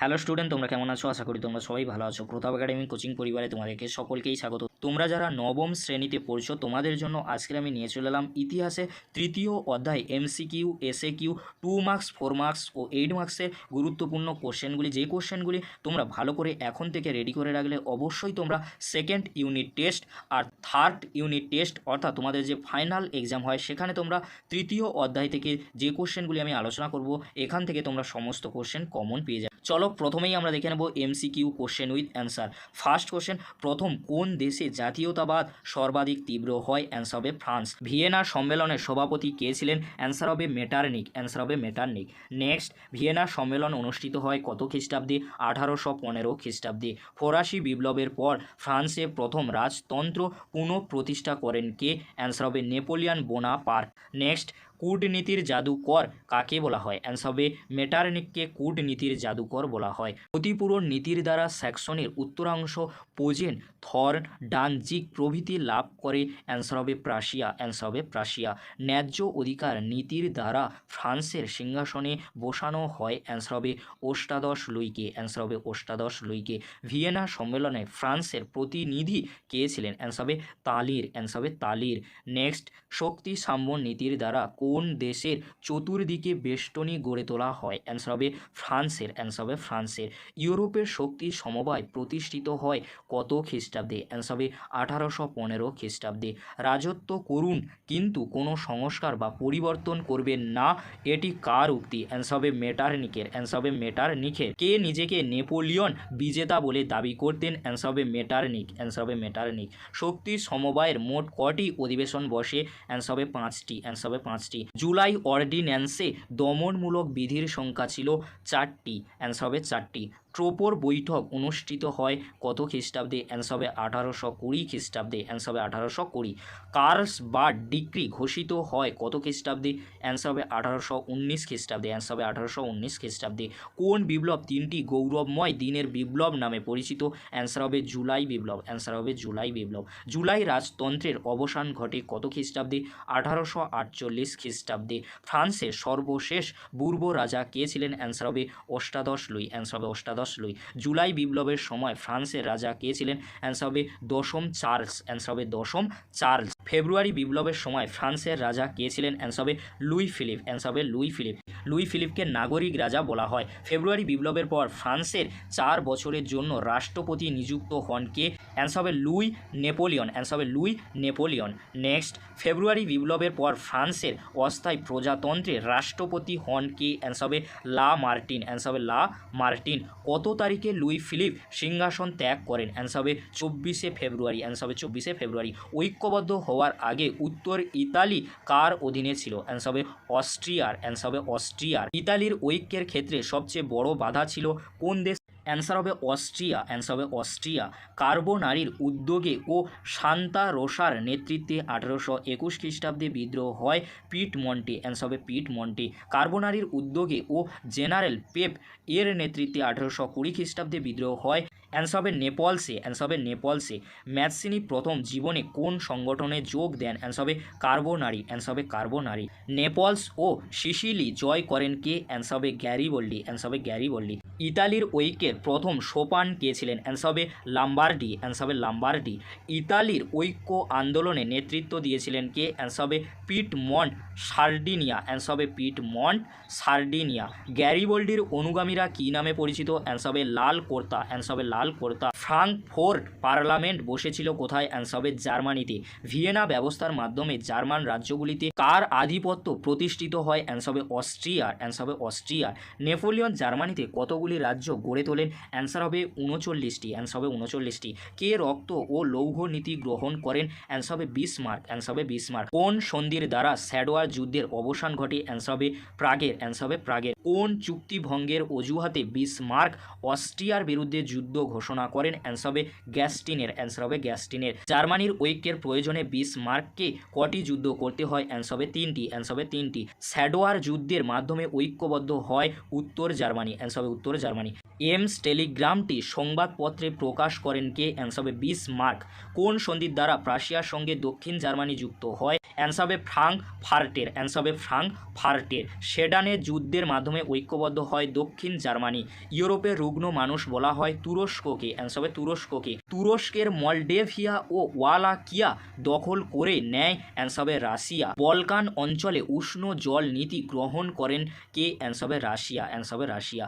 Hello student তোমরা কেমন আছো? আশা করি তোমরা সবাই ভালো আছো। প্রতাপ একাডেমি কোচিং পরিবারে তোমাদেরকে সকলকেই স্বাগত। তোমরা যারা নবম শ্রেণীতে পড়ছো, তোমাদের জন্য আজকে আমি নিয়ে চলে এলাম ইতিহাসে তৃতীয় অধ্যায়, MCQ SA Q two marks four marks ও এইট মার্কসের গুরুত্বপূর্ণ কোশ্চেনগুলি। যে কোশ্চেনগুলি তোমরা ভালো করে এখন থেকে রেডি করে রাখলে অবশ্যই তোমরা সেকেন্ড ইউনিট টেস্ট আর থার্ড ইউনিট টেস্ট অর্থাৎ তোমাদের যে ফাইনাল এক্সাম হয়, সেখানে তোমরা তৃতীয় অধ্যায় থেকে যে কোশ্চেনগুলি আমি আলোচনা করব, এখান থেকে তোমরা সমস্ত কোশ্চেন কমন পেয়ে যাবে। চলো প্রথমেই আমরা দেখে নেব MCQ question with answer first question প্রথম কোন দেশে জাতীয়তাবাদ সর্বাধিক তীব্র হয় অ্যান্সার হবে ফ্রান্স। ভিয়েনা সম্মেলনের সভাপতি কে ছিলেন? অ্যান্সার হবে মেটারনিক অ্যান্সার হবে মেটারনিক। নেক্সট ভিয়েনা সম্মেলন অনুষ্ঠিত হয় কত খ্রিস্টাব্দে? আঠারোশো পনেরো খ্রিস্টাব্দে। ফরাসি বিপ্লবের পর ফ্রান্সে প্রথম রাজতন্ত্র পুনঃপ্রতিষ্ঠা করেন কে? অ্যান্সার হবে নেপোলিয়ান বোনা পার্ক নেক্সট কূটনীতির জাদুকর কাকে বলা হয়? অ্যান্সার হবে মেটারনিককে কূটনীতির জাদুকর বলা হয়। ক্ষতিপূরণ নীতির দ্বারা স্যাক্সনের উত্তরাংশ পোজেন থর ডানজিক প্রভৃতি লাভ করে। অ্যান্সার হবে প্রাশিয়া অ্যান্সার হবে প্রাশিয়া। ন্যায্য অধিকার নীতির দ্বারা ফ্রান্সের সিংহাসনে বসানো হয়। অ্যান্সার হবে অষ্টাদশ লুইকে অ্যান্সার হবে অষ্টাদশ লুইকে। ভিয়েনা সম্মেলনে ফ্রান্সের প্রতিনিধি কে ছিলেন? অ্যান্সার হবে তালির অ্যান্সার হবে তালির। নেক্সট শক্তি সাম্য নীতির দ্বারা কোন দেশের চতুর্দিকে বেষ্টনী গড়ে তোলা হয়? অ্যান্সার হবে ফ্রান্সের। অ্যান্সার হবে ফ্রান্সের। ইউরোপের শক্তি সমবায় প্রতিষ্ঠিত হয় কত খ্রিস্টাব্দে? অ্যান্সার হবে আঠারোশো পনেরো খ্রিস্টাব্দে। রাজত্ব করুন, কিন্তু কোনো সংস্কার বা পরিবর্তন করবেন না। এটি কার উক্তি? অ্যান্সার হবে মেটারনিকের। অ্যান্সার হবে মেটারনিকের। কে নিজেকে নেপোলিয়ন বিজেতা বলে দাবি করতেন? অ্যান্সার হবে মেটারনিক। অ্যান্সার হবে মেটারনিক। শক্তি সমবায়ের মোট কটি অধিবেশন বসে? অ্যান্সার হবে পাঁচটি। অ্যান্সার হবে পাঁচটি। জুলাই অর্ডিন্যান্সে দমনমূলক বিধির সংখ্যা ছিল চারটি অ্যান্সার হবে চারটি। ট্রোপোর বৈঠক অনুষ্ঠিত হয় কত খ্রিস্টাব্দে? অ্যান্সার হবে আঠারোশো কুড়ি খ্রিস্টাব্দে অ্যান্সার হবে আঠারোশো কুড়ি। কার্স বা ডিক্রি ঘোষিত হয় কত খ্রিস্টাব্দে? অ্যান্সার হবে আঠারোশো উনিশ খ্রিস্টাব্দে অ্যান্সার হবে আঠারোশো উনিশ খ্রিস্টাব্দে। কোন বিপ্লব তিনটি গৌরবময় দিনের বিপ্লব নামে পরিচিত? অ্যান্সার হবে জুলাই বিপ্লব অ্যান্সার হবে জুলাই বিপ্লব। জুলাই রাজতন্ত্রের অবসান ঘটে কত খ্রিস্টাব্দে? আঠারোশো আটচল্লিশ খ্রিস্টাব্দে। ফ্রান্সের সর্বশেষ বুর্ব রাজা কে ছিলেন? অ্যান্সার হবে অষ্টাদশ লুই অ্যান্সার হবে অষ্টাদশ লুই জুলাই বিপ্লবের সময় ফ্রান্সের রাজা কে ছিলেন? অ্যান্সার হবে দশম চার্লস অ্যান্সার হবে দশম চার্লস। ফেব্রুয়ারি বিপ্লবের সময় ফ্রান্সের রাজা কে ছিলেন? অ্যান্সার হবে লুই ফিলিপ। অ্যান্সার হবে লুই ফিলিপ। লুই ফিলিপকে নাগরিক রাজা বলা হয়। ফেব্রুয়ারি বিপ্লবের পর ফ্রান্সের চার বছরের জন্য রাষ্ট্রপতি নিযুক্ত হন কে? অ্যান্সার হবে লুই নেপোলিয়ন। অ্যান্সার হবে লুই নেপোলিয়ন। নেক্সট ফেব্রুয়ারি বিপ্লবের পর ফ্রান্সের অস্থায়ী প্রজাতন্ত্রে রাষ্ট্রপতি হন কে? অ্যান্সার হবে লা মার্টিন। অ্যান্সার হবে লা মার্টিন। কত তারিখে লুই ফিলিপ সিংহাসন ত্যাগ করেন? অ্যান্সার হবে চব্বিশে ফেব্রুয়ারি। অ্যান্সার হবে চব্বিশে ফেব্রুয়ারি। ঐক্যবদ্ধ হওয়ার আগে উত্তর ইতালি কার অধীনে ছিল? অ্যান্সার হবে অস্ট্রিয়ার। অ্যান্সার হবে অস্ট্রিয়ার। ইতালির ঐক্যের ক্ষেত্রে সবচেয়ে বড় বাধা ছিল কোন দেশ? অ্যান্সার হবে অস্ট্রিয়া। অ্যান্সার হবে অস্ট্রিয়া। কার্বোনারির উদ্যোগে ও শান্তা রোসার নেতৃত্বে আঠারোশো একুশ খ্রিস্টাব্দে বিদ্রোহ হয় পিট মন্টি অ্যান্সার হবে পিট মন্টি কার্বোনারির উদ্যোগে ও জেনারেল পেপ এর নেতৃত্বে আঠারোশো কুড়ি খ্রিস্টাব্দে বিদ্রোহ হয় অ্যান্সার হবে নেপলসে অ্যান্সার হবে নেপলসে ম্যাথসিনি প্রথম জীবনে কোন সংগঠনে যোগ দেন? অ্যান্সার হবে কার্বোনারি অ্যান্সার হবে কার্বোনারি নেপলস ও সিসিলি জয় করেন কে? অ্যান্সার হবে গ্যারিবল্ডি অ্যান্সার হবে গ্যারিবল্ডি ইতালির ঐক্যের প্রথম সোপান কে ছিলেন অ্যান্সার হবে লাম্বার্ডি অ্যান্সার হবে লাম্বার্ডি। ইতালির ঐক্য আন্দোলনে নেতৃত্ব দিয়েছিলেন কে? অ্যান্সার হবে পিট মন্ট সার্ডিনিয়া অ্যান্সার হবে পিট মন্ট সার্ডিনিয়া। গ্যারিবল্ডির অনুগামীরা কী নামে পরিচিত? অ্যান্সার হবে লাল কোর্তা অ্যান্সার হবে লাল কোর্তা। ফ্রাঙ্কফোর্ট পার্লামেন্ট বসেছিল কোথায়? অ্যান্সার হবে জার্মানিতে। ভিয়েনা ব্যবস্থার মাধ্যমে জার্মান রাজ্যগুলিতে কার আধিপত্য প্রতিষ্ঠিত হয়? অ্যান্সার হবে অস্ট্রিয়ার অ্যান্সার হবে অস্ট্রিয়ার। নেপোলিয়ন জার্মানিতে কতগুলি রাজ্য গড়ে তোলেন অ্যান্সার হবে উনচল্লিশটি অ্যান্সার হবে উনচল্লিশটি কে রক্ত ও লৌহ নীতি গ্রহণ করেন অ্যান্সার হবে বিসমার্ক অ্যান্সার হবে বিসমার্ক কোন সন্ধির দ্বারা স্যাডোয়ার যুদ্ধের অবসান ঘটে অ্যান্সার হবে প্রাগের অ্যান্সার হবে প্রাগের কোন চুক্তি ভঙ্গের অজুহাতে বিসমার্ক অস্ট্রিয়ার বিরুদ্ধে যুদ্ধ ঘোষণা করেন অ্যান্সার হবে গ্যাস্টিনের অ্যান্সার হবে গ্যাস্টিনের জার্মানির ঐক্যের প্রয়োজনে বিশ বিসমার্ককে কটি যুদ্ধ করতে হয় অ্যান্সার হবে তিনটি অ্যান্সার হবে তিনটি স্যাডোয়ার যুদ্ধের মাধ্যমে ঐক্যবদ্ধ হয় উত্তর জার্মানি অ্যান্সার হবে উত্তর জার্মানি। এমস টেলিগ্রামটি সংবাদপত্রে প্রকাশ করেন কে? অ্যান্সাবে বিস মার্ক। কোন সন্ধির দ্বারা প্রাশিয়ার সঙ্গে দক্ষিণ জার্মানি যুক্ত হয়? অ্যান্সাবে ফ্রাঙ্ক ফার্টের। অ্যান্সাবে ফ্রাঙ্ক ফার্টের। সেডানে যুদ্ধের মাধ্যমে ঐক্যবদ্ধ হয় দক্ষিণ জার্মানি। ইউরোপের রুগ্ন মানুষ বলা হয় তুরস্ককে। অ্যান্সাবে তুরস্ককে। তুরস্কের মলডেভিয়া ও ওয়ালাকিয়া দখল করে নেয়। অ্যান্সাবে রাশিয়া। বলকান অঞ্চলে উষ্ণ জল নীতি গ্রহণ করেন কে? অ্যান্সাবে রাশিয়া। অ্যান্সাবে রাশিয়া।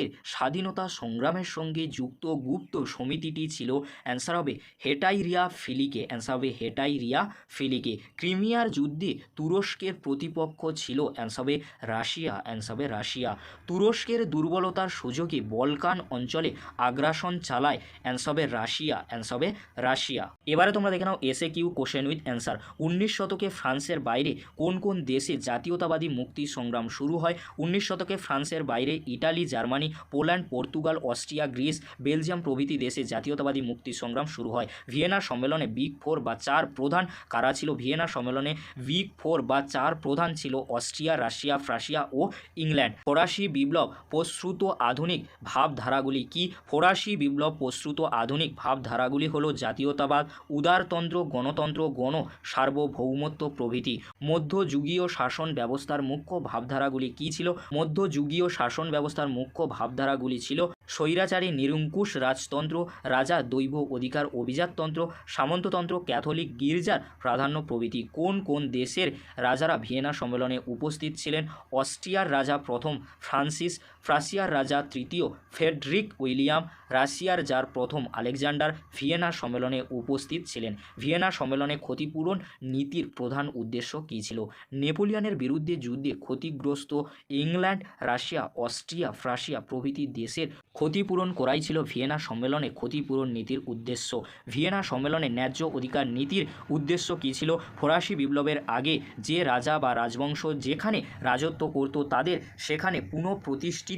গ্রীসের স্বাধীনতা সংগ্রামের সঙ্গে যুক্ত গুপ্ত সমিতিটি ছিল অ্যান্সার হবে হেটাইরিয়া ফিলিকে, অ্যান্সার হবে হেটাইরিয়া ফিলিকে। ক্রিমিয়ার যুদ্ধে তুরস্কের প্রতিপক্ষ ছিল অ্যান্সার হবে রাশিয়া, অ্যান্সার হবে রাশিয়া। তুরস্কের দুর্বলতার সুযোগে বলকান অঞ্চলে আগ্রাসন চালায় অ্যান্সার হবে রাশিয়া, অ্যান্সার হবে রাশিয়া। এবারে তোমরা দেখে নাও এসে কিউ কোশ্চেন উইথ অ্যান্সার উনিশ শতকে ফ্রান্সের বাইরে কোন কোন দেশে জাতীয়তাবাদী মুক্তি সংগ্রাম শুরু হয়? উনিশ শতকে ফ্রান্সের বাইরে Italy, Germany Poland, Portugal, Austria, Greece, Belgium প্রভৃতি দেশে জাতীয়তাবাদী মুক্তি সংগ্রাম শুরু হয়। ভিয়েনা সম্মেলনে বিগ ফোর বা চার প্রধান কারা ছিল? ভিয়েনা সম্মেলনে বিগ ফোর বা চার প্রধান ছিল অস্ট্রিয়া, রাশিয়া ফ্রাসিয়া ও ইংল্যান্ড। ফরাসি বিপ্লব প্রশ্রুত আধুনিক ভাবধারাগুলি কি? ফরাসি বিপ্লব প্রশ্রুত আধুনিক ভাবধারাগুলি হল জাতীয়তাবাদ, উদারতন্ত্র, গণতন্ত্র, গণ সার্বভৌমত্ব প্রভৃতি। মধ্যযুগীয় শাসন ব্যবস্থার মুখ্য ভাবধারাগুলি কি ছিল? মধ্যযুগীয় শাসন ব্যবস্থার মুখ্য ভাবধারাগুলি ছিল স্বৈরাচারী, নিরঙ্কুশ রাজতন্ত্র, রাজা দৈব অধিকার অভিজাততন্ত্র, সামন্ততন্ত্র, ক্যাথলিক গির্জার প্রাধান্য প্রভৃতি। কোন কোন দেশের রাজারা ভিয়েনা সম্মেলনে উপস্থিত ছিলেন? অস্ট্রিয়ার রাজা প্রথম ফ্রান্সিস ফ্রাসিয়ার রাজা তৃতীয় ফেডরিক উইলিয়াম, রাশিয়ার যার প্রথম আলেকজান্ডার, ভিয়েনা সম্মেলনে উপস্থিত ছিলেন। ভিয়েনা সম্মেলনে ক্ষতিপূরণ নীতির প্রধান উদ্দেশ্য কী ছিল? নেপোলিয়নের বিরুদ্ধে যুদ্ধে ক্ষতিগ্রস্ত ইংল্যান্ড, রাশিয়া, অস্ট্রিয়া ফ্রাসিয়া প্রভৃতি দেশের ক্ষতিপূরণ করাই ছিল ভিয়েনা সম্মেলনে ক্ষতিপূরণ নীতির উদ্দেশ্য। ভিয়েনা সম্মেলনে ন্যায্য অধিকার নীতির উদ্দেশ্য কী ছিল? ফরাসি বিপ্লবের আগে যে রাজা বা রাজবংশ যেখানে রাজত্ব করত তাদের, সেখানে পুনঃপ্রতিষ্ঠিত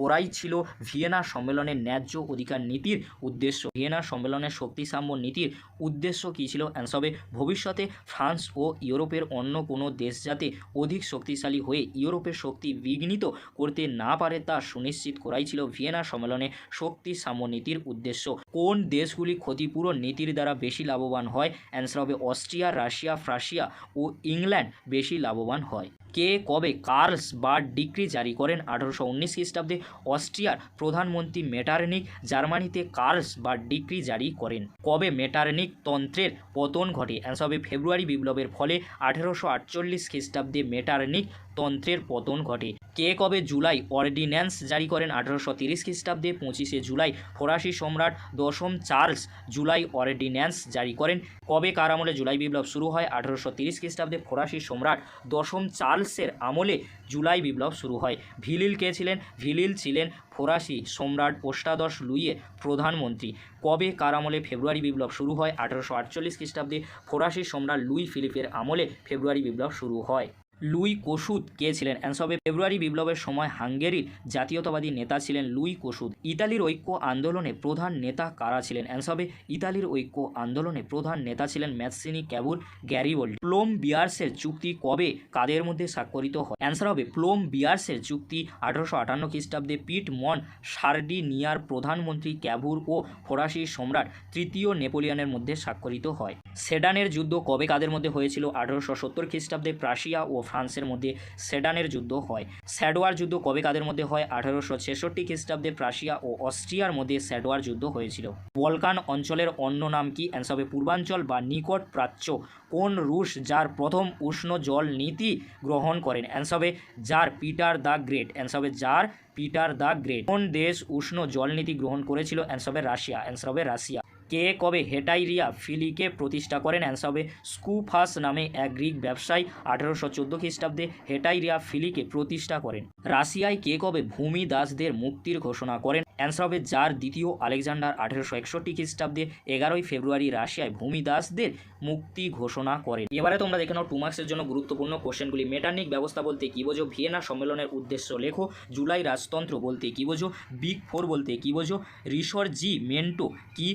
করাই ছিল ভিয়েনা সম্মেলনের ন্যায্য অধিকার নীতির উদ্দেশ্য। ভিয়েনা সম্মেলনের শক্তিসাম্য নীতির উদ্দেশ্য কী ছিল? অ্যান্সবে ভবিষ্যতে ফ্রান্স ও ইউরোপের অন্য কোনো দেশ যাতে অধিক শক্তিশালী হয়ে ইউরোপের শক্তি বিঘ্নিত করতে না পারে তা সুনিশ্চিত করাই ছিল ভিয়েনা সম্মেলনে শক্তি সাম্য নীতির উদ্দেশ্য। কোন দেশগুলি ক্ষতিপূরণ নীতির দ্বারা বেশি লাভবান হয়? অ্যান্সার হবে, অস্ট্রিয়া, রাশিয়া ফ্রাসিয়া ও ইংল্যান্ড বেশি লাভবান হয়। কে কবে কার্লস বা ডিক্রি জারি করেন? আঠারোশো উনিশ খ্রিস্টাব্দে অস্ট্রিয়ার প্রধানমন্ত্রী মেটারনিক জার্মানিতে কার্লস বা ডিক্রি জারি করেন। কবে মেটারনিক তন্ত্রের পতন ঘটে? অ্যান্সার হবে ফেব্রুয়ারি বিপ্লবের ফলে আঠেরোশো আটচল্লিশ খ্রিস্টাব্দে মেটারনিক তন্ত্রের পতন ঘটে। কে কবে জুলাই অর্ডিন্যান্স জারি করেন? আঠারোশো তিরিশ খ্রিস্টাব্দে পঁচিশে জুলাই ফরাসি সম্রাট দশম চার্লস জুলাই অর্ডিন্যান্স জারি করেন। কবে কার আমলে জুলাই বিপ্লব শুরু হয়? আঠারোশো তিরিশ খ্রিস্টাব্দে ফরাসি সম্রাট দশম চার্লসের আমলে জুলাই বিপ্লব শুরু হয়। ভিলিল কে ছিলেন? ভিলিল ছিলেন ফরাসি সম্রাট অষ্টাদশ লুইয়ের প্রধানমন্ত্রী। কবে কার আমলে ফেব্রুয়ারি বিপ্লব শুরু হয়? আঠারোশো আটচল্লিশ খ্রিস্টাব্দে ফরাসি সম্রাট লুই ফিলিপের আমলে ফেব্রুয়ারি বিপ্লব শুরু হয়। লুই কোসুদ কে ছিলেন? অ্যান্সার হবে, ফেব্রুয়ারি বিপ্লবের সময় হাঙ্গেরির জাতীয়তাবাদী নেতা ছিলেন লুই কোসুদ। ইতালির ঐক্য আন্দোলনে প্রধান নেতা কারা ছিলেন? অ্যান্সার হবে, ইতালির ঐক্য আন্দোলনে প্রধান নেতা ছিলেন ম্যাথসিনি ক্যাবুর গ্যারিবোল্ড। প্লোম বিয়ার্সের চুক্তি কবে কাদের মধ্যে স্বাক্ষরিত হয়? অ্যান্সার হবে, প্লোম বিয়ার্সের চুক্তি আঠারোশো আটান্ন খ্রিস্টাব্দে পিট মন সার্ডিনিয়ার প্রধানমন্ত্রী ক্যাভুর ও ফরাসি সম্রাট তৃতীয় নেপোলিয়নের মধ্যে স্বাক্ষরিত হয়। সেডানের যুদ্ধ কবে কাদের মধ্যে হয়েছিল? আঠারোশো সত্তর খ্রিস্টাব্দে প্রাশিয়া ও ফ্রান্সের মধ্যে সেডানের যুদ্ধ হয়। স্যাডোয়ার যুদ্ধ কবে কাদের মধ্যে হয়? আঠারোশো ছেষট্টি খ্রিস্টাব্দে প্রাশিয়া ও অস্ট্রিয়ার মধ্যে স্যাডোয়ার যুদ্ধ হয়েছিল। বলকান অঞ্চলের অন্য নাম কি? অ্যান্সার হবে পূর্বাঞ্চল বা নিকট প্রাচ্য। কোন রুশ যার প্রথম উষ্ণ জল নীতি গ্রহণ করেন? অ্যান্সার হবে যার পিটার দ্য গ্রেট। অ্যান্সার হবে যার পিটার দ্য গ্রেট। কোন দেশ উষ্ণ জল নীতি গ্রহণ করেছিল? অ্যান্সার হবে রাশিয়া। অ্যান্সার হবে রাশিয়া। কে কবে হেটাইরিয়া ফিলিকে প্রতিষ্ঠা করেন? অ্যান্সার হবে স্কুফাস নামে এক গ্রিক ব্যবসায়ী আঠারোশো চোদ্দ খ্রিস্টাব্দে হেটাইরিয়া ফিলিকে প্রতিষ্ঠা করেন। রাশিয়ায় কে কবে ভূমি দাসদের মুক্তির ঘোষণা করেন? অ্যান্সার হবে যার দ্বিতীয় আলেকজান্ডার আঠেরোশো একষট্টি খ্রিস্টাব্দে এগারোই ফেব্রুয়ারি রাশিয়ায় ভূমি দাসদের মুক্তি ঘোষণা করেন। এবারে তোমরা দেখে নাও টু মার্কসের জন্য গুরুত্বপূর্ণ কোশ্চেনগুলি। মেটার্নিক ব্যবস্থা বলতে কী বোঝো? ভিয়েনা সম্মেলনের উদ্দেশ্য লেখো। জুলাই রাজতন্ত্র বলতে কী বোঝো? বিগ ফোর বলতে কী বোঝো? রিসর জি মেন্টো কি?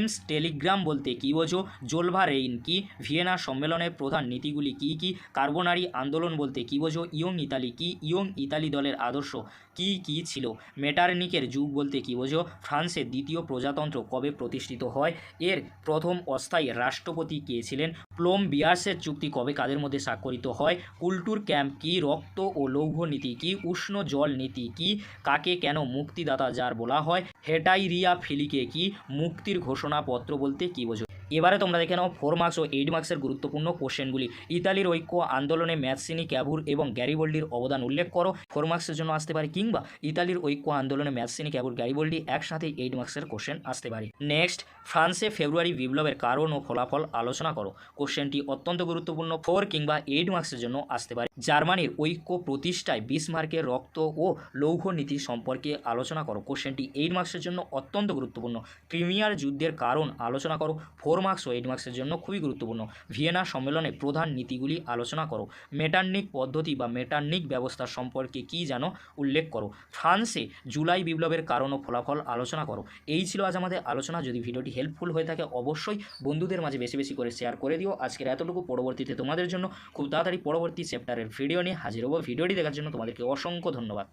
এমস টেলিগ্রাম বলতে কী বোঝো? জোলভারেইন কি? ভিয়েনা সম্মেলনের প্রধান নীতিগুলি কী কী? কার্বোনারি আন্দোলন বলতে কী বোঝো? ইয়ং ইতালি কি? ইয়ং ইতালি দলের আদর্শ কি কি ছিল? মেটারনিকের যুগ বলতে কি বোঝো? ফ্রান্সের দ্বিতীয় প্রজাতন্ত্র কবে প্রতিষ্ঠিত হয়? এর প্রথম অস্থায়ী রাষ্ট্রপতি কে ছিলেন? প্লোম বিয়ার্সের চুক্তি কবে কাদের মধ্যে স্বাক্ষরিত হয়? কুলটুর ক্যাম্প কি? রক্ত ও লৌহ নীতি কি? উষ্ণ জল নীতি কি? কাকে কেন মুক্তিদাতা যার বলা হয়? হেটাইরিয়া ফিলিকে কি? মুক্তির ঘোষণাপত্র বলতে কী বোঝো? এবারে তোমরা দেখে নাও ফোর মার্কস ও এইট মার্কসের গুরুত্বপূর্ণ কোশ্চেনগুলি ইতালির ঐক্য, আন্দোলনে ম্যাথসিনি ক্যাভুর এবং গ্যারিবোল্ডির অবদান উল্লেখ করো। ফোর মার্কসের জন্য আসতে পারে কিংবা ইতালির ঐক্য, আন্দোলনে ম্যাথসিনি ক্যাভুর, গ্যারিবোল্ডি একসাথে এইট মার্কসের কোশ্চেন আসতে পারে। নেক্সট ফ্রান্সে ফেব্রুয়ারি বিপ্লবের কারণ ও ফলাফল আলোচনা করো। কোশ্চেনটি অত্যন্ত গুরুত্বপূর্ণ ফোর কিংবা এইট মার্কসের জন্য আসতে পারে। জার্মানির ঐক্য প্রতিষ্ঠায় বিসমার্কের রক্ত ও লৌহ নীতি সম্পর্কে আলোচনা করো। কোশ্চেনটি এইট মার্কসের জন্য অত্যন্ত গুরুত্বপূর্ণ। ক্রিমিয়ার যুদ্ধের কারণ আলোচনা করো। ফোর মার্কস ও এইট মার্কসের জন্য খুবই গুরুত্বপূর্ণ। ভিয়েনা সম্মেলনে প্রধান নীতিগুলি আলোচনা করো। মেটার্নিক পদ্ধতি বা মেটার্নিক ব্যবস্থা সম্পর্কে কি জানো উল্লেখ করো। ফ্রান্সে জুলাই বিপ্লবের কারণ ও ফলাফল আলোচনা করো। এই ছিল আজ আমাদের আলোচনা। যদি ভিডিওটি হেল্পফুল হয়ে থাকে, অবশ্যই বন্ধুদের মাঝে বেশি বেশি করে শেয়ার করে দিও। আজকের এতটুকু পরবর্তীতে তোমাদের জন্য। খুব তাড়াতাড়ি পরবর্তী চ্যাপ্টারের ভিডিও নিয়ে হাজির হব। ভিডিওটি দেখার জন্য তোমাদেরকে অসংখ্য ধন্যবাদ।